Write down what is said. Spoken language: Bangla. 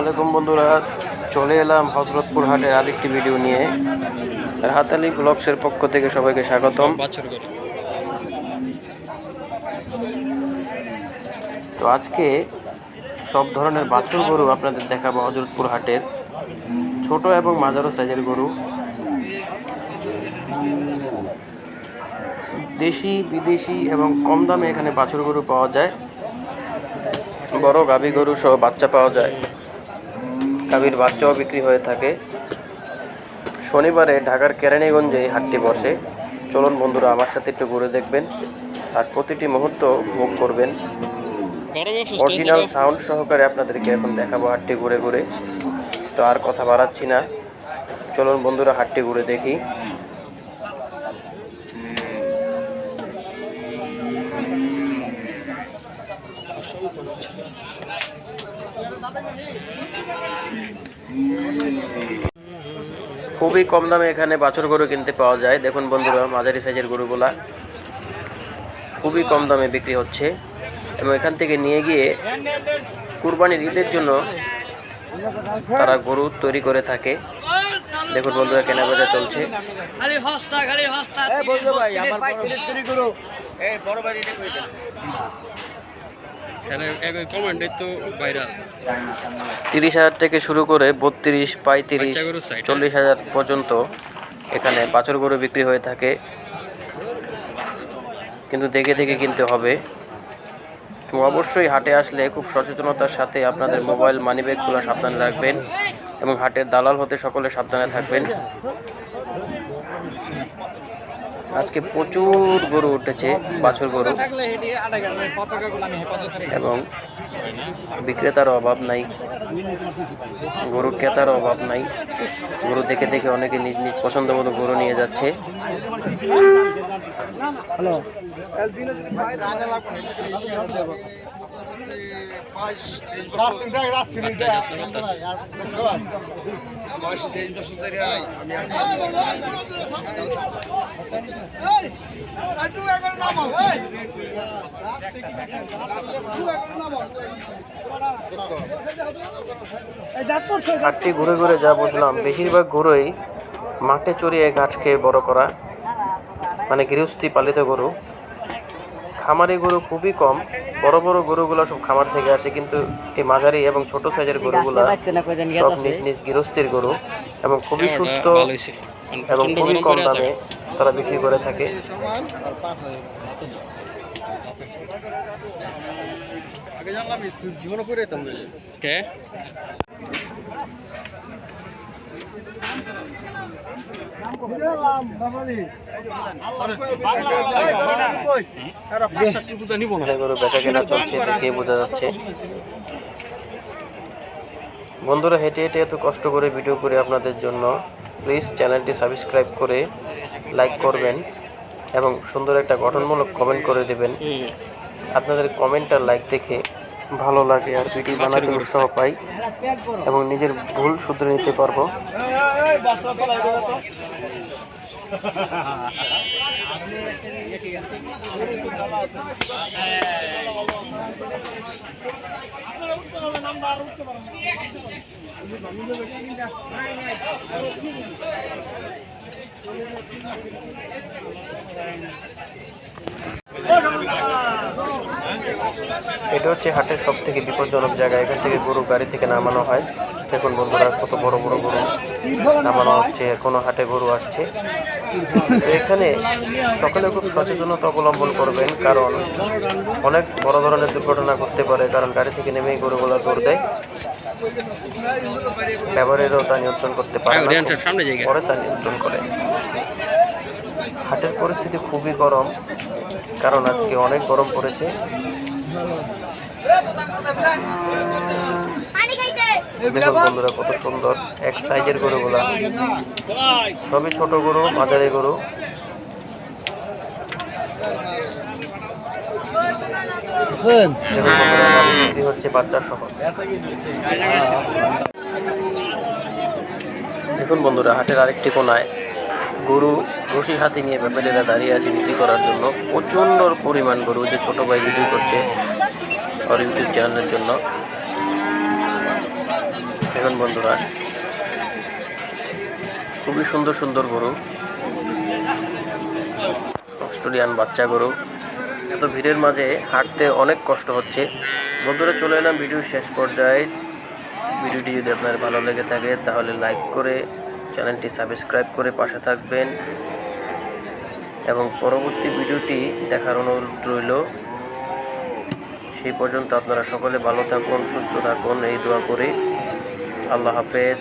আলাইকুম বন্ধুরা, চলে এলাম হজরতপুর হাটের আরেকটি ভিডিও নিয়ে। হাতালি ব্লগসের পক্ষ থেকে সবাইকে স্বাগতম। তো আজকে সব ধরনের বাছুর গরু আপনাদের দেখাবো হজরতপুর হাটের। ছোট এবং মাঝারো সাইজের গরু। দেশি, বিদেশি এবং কম দামে এখানে বাছুর গরু পাওয়া যায়। বড় গাভী গরু সহ বাচ্চা পাওয়া যায়। গাভীর বাচ্চাও বিক্রি হয়ে থাকে। শনিবারে ঢাকার কেরানীগঞ্জে হাটটি বসে। চলুন বন্ধুরা, আমার সাথে একটু ঘুরে দেখবেন আর প্রতিটি মুহূর্ত ভোগ করবেন। অরিজিনাল সাউন্ড সহকারে আপনাদেরকে এখন দেখাবো হাটটি ঘুরে ঘুরে। তো আর কথা বাড়াচ্ছি না। চলুন বন্ধুরা, হাটটি ঘুরে দেখি। খুবই কম দামে এখানে বাছর গরু কিনতে পাওয়া যায়। দেখুন বন্ধুরা মাঝারি সাইজের গরুগুলা খুবই কম দামে বিক্রি হচ্ছে। এবং এখান থেকে নিয়ে গিয়ে কুরবানির ঈদের জন্য তারা গরু তৈরি করে থাকে। দেখুন বন্ধুরা কেনা বেচা চলছে। খালি হস্তা খালি হস্তা এখানে এক কমেন্টে তো ভাইরাল তিরিশ হাজার থেকে শুরু করে বত্রিশ পঁয়ত্রিশ চল্লিশ হাজার পর্যন্ত এখানে বাছুর গরু বিক্রি হয়ে থাকে। কিন্তু দেখে দেখে কিনতে হবে। তো অবশ্যই হাটে আসলে খুব সচেতনতার সাথে আপনাদের মোবাইল মানিব্যাগগুলো সাবধানে রাখবেন এবং হাটের দালাল হতে সকলে সাবধানে থাকবেন। আজকে প্রচুর গরু উঠেছে, বাছুর গরু। এবং বিক্রেতার অভাব নাই, গরু ক্রেতার অভাব নাই। গরু দেখে দেখে অনেকে নিজ নিজ পছন্দ মতো গরু নিয়ে যাচ্ছে। হাটটি ঘুরে ঘুরে যা বুঝলাম, বেশিরভাগ গরুই মাঠে চড়িয়ে গাছ খেয়ে বড় করা মানে গৃহস্থী পালিত গরু। খামারি গরু খুবই কম বড় বড় গরুগুলো সব খামার থেকে আসে কিন্তু এই মাঝারি এবং ছোট সাইজের গরুগুলো সব নিজ নিজ গৃহস্থীর গরু এবং খুবই সুস্থ ভালো হয়েছে। মানে এবং খুবই কম দামে তারা বিক্রি করে থাকে। গরু চলছে বোঝা যাচ্ছে। বন্ধুরা, হেঁটে হেঁটে এত কষ্ট করে ভিডিও করে আপনাদের জন্য প্লিজ চ্যানেলটি সাবস্ক্রাইব করে লাইক করবেন এবং সুন্দর একটা গঠনমূলক কমেন্ট করে দেবেন। আপনাদের কমেন্ট আর লাইক দেখে ভালো লাগে আর ভিডিও বানাতে উৎসাহ পাই। এবং নিজের ভুল শুধরে নিতে পারব। এটা হচ্ছে হাটের সব থেকে বিপজ্জনক জায়গা। এখান থেকে গরু গাড়ি থেকে নামানো হয়। দেখুন বন্ধুরা কত বড় বড় গরু নামানো হচ্ছে। এখনও হাটে গরু আসছে। তো এখানে সকলে খুব সচেতনতা অবলম্বন করবেন কারণ অনেক বড় ধরনের দুর্ঘটনা ঘটতে পারে কারণ গাড়ি থেকে নেমেই গরুগুলো দৌড় দেয়। ব্যবহারেরও তা নিয়ন্ত্রণ করতে পারে পরে তা নিয়ন্ত্রণ করে। হাটের পরিস্থিতি খুবই গরম কারণ আজকে অনেক গরম পড়েছে। দেখুন বন্ধুরা কত সুন্দর এক সাইজের গরুগুলা। সবই ছোট গরু মাঝারি গরু। হচ্ছে বাচ্চা সহ দেখুন বন্ধুরা হাটের আরেকটি কোনায় গরু রশি হাতে নিয়ে ব্যাপারীরা দাঁড়িয়ে আছে বিক্রি করার জন্য। প্রচণ্ড পরিমাণ গরু যে ছোটো ভাই ভিডিও করছে ওর ইউটিউব চ্যানেলের জন্য। দেখুন বন্ধুরা, খুবই সুন্দর সুন্দর গরু। অস্ট্রেলিয়ান বাচ্চা গরু। এত ভিড়ের মাঝে হাঁটতে অনেক কষ্ট হচ্ছে। বন্ধুরা, চলে এলাম ভিডিও শেষ পর্যায়ে। ভিডিওটি যদি আপনার ভালো লেগে থাকে, তাহলে লাইক করে চ্যানেলটি সাবস্ক্রাইব করে পাশে থাকবেন এবং পরবর্তী ভিডিওটি দেখার অনুরোধ রইল। সেই পর্যন্ত আপনারা সকলে ভালো থাকুন, সুস্থ থাকুন, এই দোয়া করে। আল্লাহ হাফেজ।